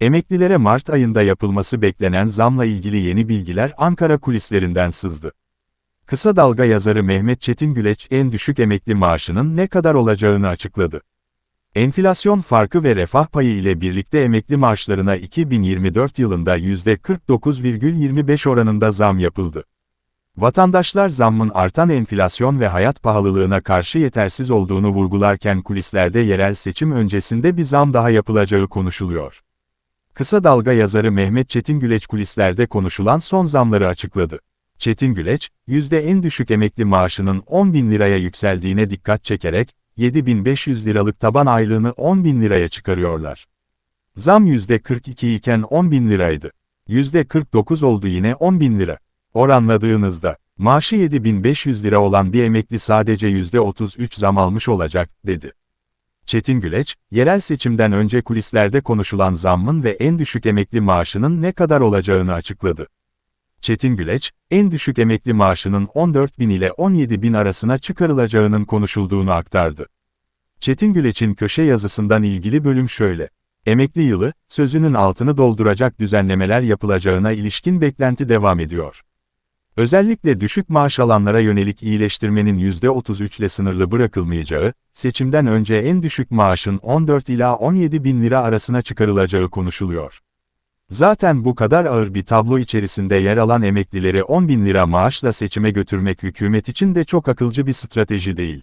Emeklilere Mart ayında yapılması beklenen zamla ilgili yeni bilgiler Ankara kulislerinden sızdı. Kısa Dalga yazarı Mehmet Çetin Güleç en düşük emekli maaşının ne kadar olacağını açıkladı. Enflasyon farkı ve refah payı ile birlikte emekli maaşlarına 2024 yılında %49,25 oranında zam yapıldı. Vatandaşlar zammın artan enflasyon ve hayat pahalılığına karşı yetersiz olduğunu vurgularken kulislerde yerel seçim öncesinde bir zam daha yapılacağı konuşuluyor. Kısa Dalga yazarı Mehmet Çetin Güleç kulislerde konuşulan son zamları açıkladı. Çetin Güleç, yüzde en düşük emekli maaşının 10 bin liraya yükseldiğine dikkat çekerek, 7500 liralık taban aylığını 10 bin liraya çıkarıyorlar. Zam yüzde 42 iken 10 bin liraydı. Yüzde 49 oldu yine 10 bin lira. Oranladığınızda, maaşı 7500 lira olan bir emekli sadece yüzde 33 zam almış olacak, dedi. Çetin Güleç, yerel seçimden önce kulislerde konuşulan zammın ve en düşük emekli maaşının ne kadar olacağını açıkladı. Çetin Güleç, en düşük emekli maaşının 14 bin ile 17 bin arasına çıkarılacağının konuşulduğunu aktardı. Çetin Güleç'in köşe yazısından ilgili bölüm şöyle. Emekli yılı, sözünün altını dolduracak düzenlemeler yapılacağına ilişkin beklenti devam ediyor. Özellikle düşük maaş alanlara yönelik iyileştirmenin %33 ile sınırlı bırakılmayacağı, seçimden önce en düşük maaşın 14 ila 17 bin lira arasına çıkarılacağı konuşuluyor. Zaten bu kadar ağır bir tablo içerisinde yer alan emeklileri 10 bin lira maaşla seçime götürmek hükümet için de çok akılcı bir strateji değil.